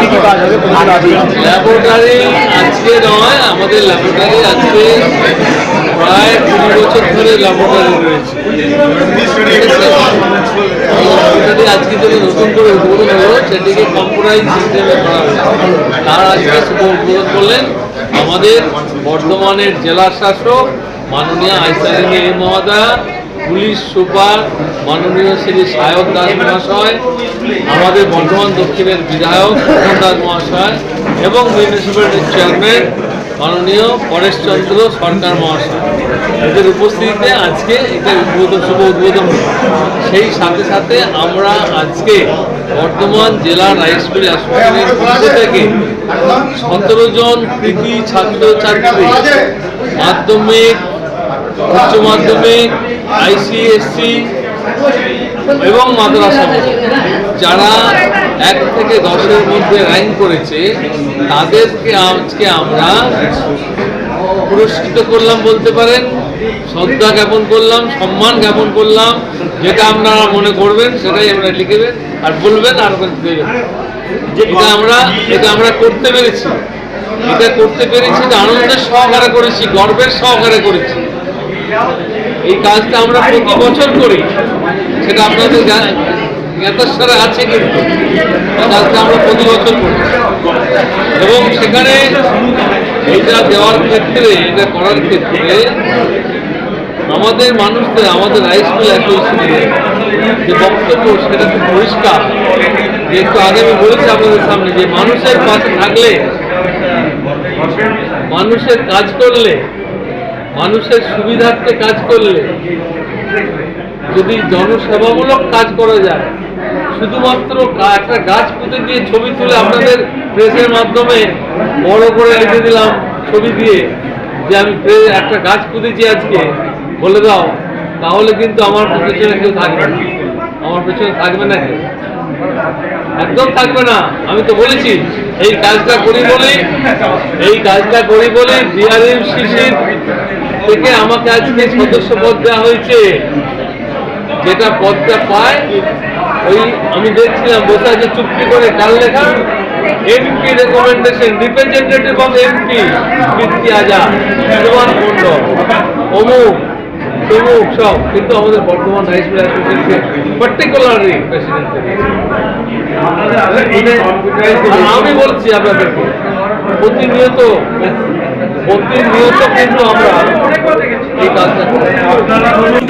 কি আজকে নয়, আমাদের ল্যাবরেটরি আজকে প্রায় কুড়ি বছর ধরে ল্যাবরেটরি রয়েছে। আজকে যদি নতুন করে উদ্বোধন হলো, সেটিকে কম্পিউটারাইজ সিস্টেমে করা হয়েছে তার আজকে শুভ উদ্বোধন করলেন আমাদের বর্ধমানের জেলা শাসক মাননীয় আইসারিনী এ মহোদয়া পুলিশ সুপার মাননীয় শ্রী সায়ক দাস মহাশয়, আমাদের বর্ধমান দক্ষিণের বিধায়ক মোহন দাস মহাশয় এবং মিউনিসিপ্যালিটির চেয়ারম্যান মাননীয় পরেশচন্দ্র সরকার মহাশয়। এদের উপস্থিতিতে আজকে এটা উদ্বোধন, শুভ উদ্বোধন সেই সাথে সাথে আমরা আজকে বর্ধমান জেলা রাইস মিল অ্যাসোসিয়েশনের থেকে সতেরো জন কৃতি ছাত্রছাত্রী মাধ্যমিক উচ্চ মাধ্যমিক আইসিএসসি এবং মাদ্রাসা যারা এক থেকে দশের মধ্যে র্যাঙ্ক করেছে, তাদেরকে আজকে আমরা পুরস্কৃত করলাম বলতে পারেন, শ্রদ্ধা জ্ঞাপন করলাম, সম্মান জ্ঞাপন করলাম, যেটা আপনারা মনে করবেন, সেটাই আমরা লিখবেন আর বলবেন আর দেবেন এটা আমরা এটা আমরা করতে পেরেছি। এটা করতে পেরেছি আনন্দের সহকারে করেছি, গর্বের সহকারে করেছি। এই কাজটা আমরা প্রতি বছর করি, সেটা আপনাদের জ্ঞা- জ্ঞাতসারে আছে কিন্তু কাজটা আমরা প্রতি বছর করি। এবং সেখানে এটা দেওয়ার ক্ষেত্রে, এটা করার ক্ষেত্রে আমাদের মানুষদের, আমাদের রাইস মিল অ্যাসোসিয়েশনের যে বক্তব্য, সেটা খুব পরিষ্কার। যে একটু আগে আমি বলেছি আপনাদের সামনে যে মানুষের পাশে থাকলে, মানুষের কাজ করলে মানুষের সুবিধার্থে কাজ করলে যদি জনসেবামূলক কাজ করা যায়, শুধুমাত্র একটা গাছ পুঁতে দিয়ে ছবি তুলে আপনাদের প্রেসের মাধ্যমে বড় করে লিখে দিলাম ছবি দিয়ে, যে আমি একটা গাছ পুঁতেছি আজকে, বলে দাও, তাহলে কিন্তু আমার পেছনে কেউ থাকবে না। আমার পেছনে থাকবে না কেউ। একদম থাকবে না। আমি তো বলেছি, এই কাজটা করি বলে এই কাজটা করি বলে বিআরএম শিশির থেকে আমাকে আজকে সদস্য পদ দেওয়া হয়েছে। যেটা পদটা পায়, ওই আমি দেখছিলাম বসে আছে চুক্তি করে কাল লেখা? MP recommendation representative of MP Kirti Azad Suman Mondal অমুক, তমুক সব। কিন্তু আমাদের বর্তমান মিল অ্যাসোসিয়েশন পার্টিকুলারলি প্রেসিডেন্ট আমি বলছি আপনাদেরকে, প্রতিনিয়ত প্রতিনিয়ত কিন্তু আমরা এই কাজটা করি বলতে